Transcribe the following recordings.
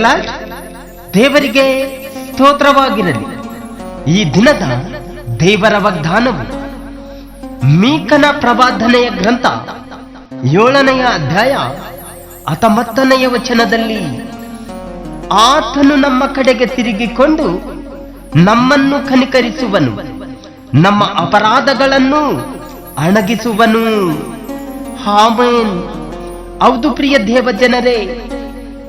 Lord. ದೇವರಿಗೆ ಸ್ತೋತ್ರವಾಗಿರಲಿ ಈ ದಿನದ ದೇವರ ವಾಗ್ದಾನವು ಮೀಕನ ಪ್ರವಾದನೆಯ ಗ್ರಂಥ ಏಳನೆಯ ಅಧ್ಯಾಯ ಹತ್ತೊಂಬತ್ತನೆಯ ವಚನದಲ್ಲಿ ಆತನು ನಮ್ಮ ಕಡೆಗೆ ತಿರುಗಿಕೊಂಡು ನಮ್ಮನ್ನು ಕನಿಕರಿಸುವನು, ನಮ್ಮ ಅಪರಾಧಗಳನ್ನು ಅಣಗಿಸುವನು ಹಾಮೇನ್ ಹೌದು ಪ್ರಿಯ ದೇವ ಜನರೇ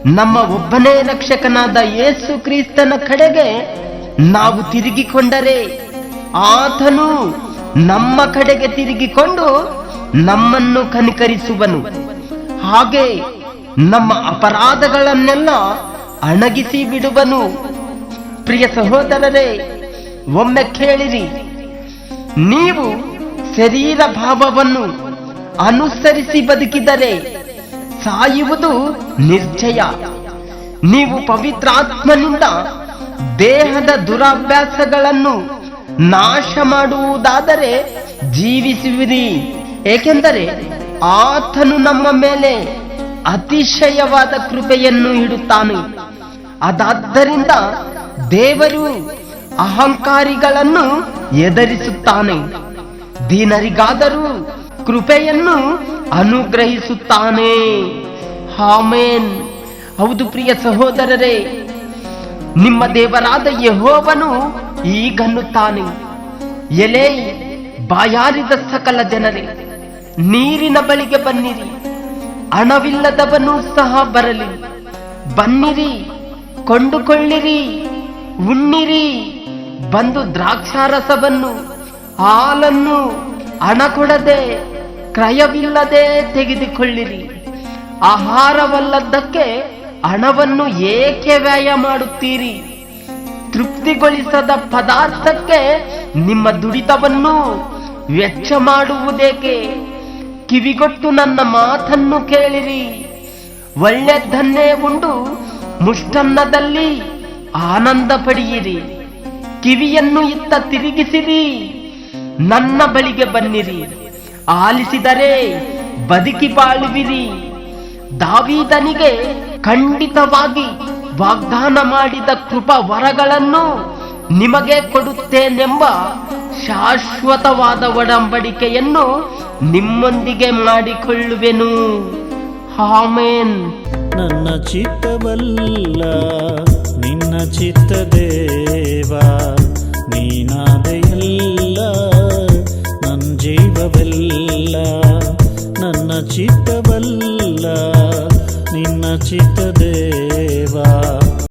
ನಮ್ಮ ಒಬ್ಬನೇ ರಕ್ಷಕನಾದ ಯೇಸು ಕ್ರಿಸ್ತನ ಕಡೆಗೆ ನಾವು ತಿರುಗಿಕೊಂಡರೆ ಆತನು ನಮ್ಮ ಕಡೆಗೆ ತಿರುಗಿಕೊಂಡು ನಮ್ಮನ್ನು ಕನಿಕರಿಸುವನು. ಹಾಗೆ ನಮ್ಮ ಅಪರಾಧಗಳನ್ನೆಲ್ಲ ಅಣಗಿಸಿ ಬಿಡುವನು. ಪ್ರಿಯ ಸಹೋದರರೇ, ಒಮ್ಮೆ ಕೇಳಿರಿ, ನೀವು ಶರೀರ ಭಾವವನ್ನು ಅನುಸರಿಸಿ ಬದುಕಿದರೆ ಸಾಯುವುದು ನಿರ್ಜಯ ನೀವು ಪವಿತ್ರಾತ್ಮನಿಂದ ದೇಹದ ದುರಾಭ್ಯಾಸಗಳನ್ನು ನಾಶ ಮಾಡುವುದಾದರೆ ಜೀವಿಸುವಿರಿ. ಏಕೆಂದರೆ ಆತನು ನಮ್ಮ ಮೇಲೆ ಅತಿಶಯವಾದ ಕೃಪೆಯನ್ನು ಇಡುತ್ತಾನೆ. ಅದಾದ್ದರಿಂದ ದೇವರು ಅಹಂಕಾರಿಗಳನ್ನು ಎದರಿಸುತ್ತಾನೆ. ದೀನರಿಗಾದರೂ ಕೃಪೆಯನ್ನು ಅನುಗ್ರಹಿಸುತ್ತಾನೆ. ಹಾಮೇನ್ ಹೌದು ಪ್ರಿಯ ಸಹೋದರರೇ, ನಿಮ್ಮ ದೇವರಾದ ಯಹೋವನು ಈಗನ್ನುತ್ತಾನೆ ಎಲೆ, ಬಾಯಾರಿದ ಸಕಲ ಜನರೇ, ನೀರಿನ ಬಳಿಗೆ ಬನ್ನಿರಿ. ಹಣವಿಲ್ಲದವನು ಸಹ ಬರಲಿ. ಬನ್ನಿರಿ, ಕೊಂಡುಕೊಳ್ಳಿರಿ, ಉಣ್ಣಿರಿ. ಬಂದು ದ್ರಾಕ್ಷಾರಸವನ್ನು, ಹಾಲನ್ನು ಹಣ ಕೊಡದೆ ಕ್ರಯವಿಲ್ಲದೆ ತೆಗೆದುಕೊಳ್ಳಿರಿ. ಆಹಾರವಲ್ಲದ್ದಕ್ಕೆ ಹಣವನ್ನು ಏಕೆ ವ್ಯಯ ಮಾಡುತ್ತೀರಿ? ತೃಪ್ತಿಗೊಳಿಸದ ಪದಾರ್ಥಕ್ಕೆ ನಿಮ್ಮ ದುಡಿತವನ್ನು ವೆಚ್ಚ ಮಾಡುವುದೇಕೆ? ಕಿವಿಗೊಟ್ಟು ನನ್ನ ಮಾತನ್ನು ಕೇಳಿರಿ. ಒಳ್ಳೆದನ್ನೇ ಉಂಡು ಮುಷ್ಟನ್ನದಲ್ಲಿ ಆನಂದ ಪಡೆಯಿರಿ. ಕಿವಿಯನ್ನು ಇತ್ತ ತಿರುಗಿಸಿರಿ. ನನ್ನ ಬಳಿಗೆ ಬನ್ನಿರಿ. ಆಲಿಸಿದರೆ ಬದುಕಿ ಬಾಳುವಿರಿ. ದಾವೀದನಿಗೆ ಖಂಡಿತವಾಗಿ ವಾಗ್ದಾನ ಮಾಡಿದ ಕೃಪ ವರಗಳನ್ನು ನಿಮಗೆ ಕೊಡುತ್ತೇನೆಂಬ ಶಾಶ್ವತವಾದ ಒಡಂಬಡಿಕೆಯನ್ನು ನಿಮ್ಮೊಂದಿಗೆ ಮಾಡಿಕೊಳ್ಳುವೆನು. ಹಾಮೇನ್ ನನ್ನ ಚಿತ್ತವಲ್ಲ, ನಿನ್ನ ಚಿತ್ತ ದೇವ ನೀನಾದೆಯಲ್ಲ ಜೀವವೆಲ್ಲ ನನ್ನ ಚಿತ್ತವಲ್ಲ ನಿನ್ನ ಚಿತ್ತ ದೇವ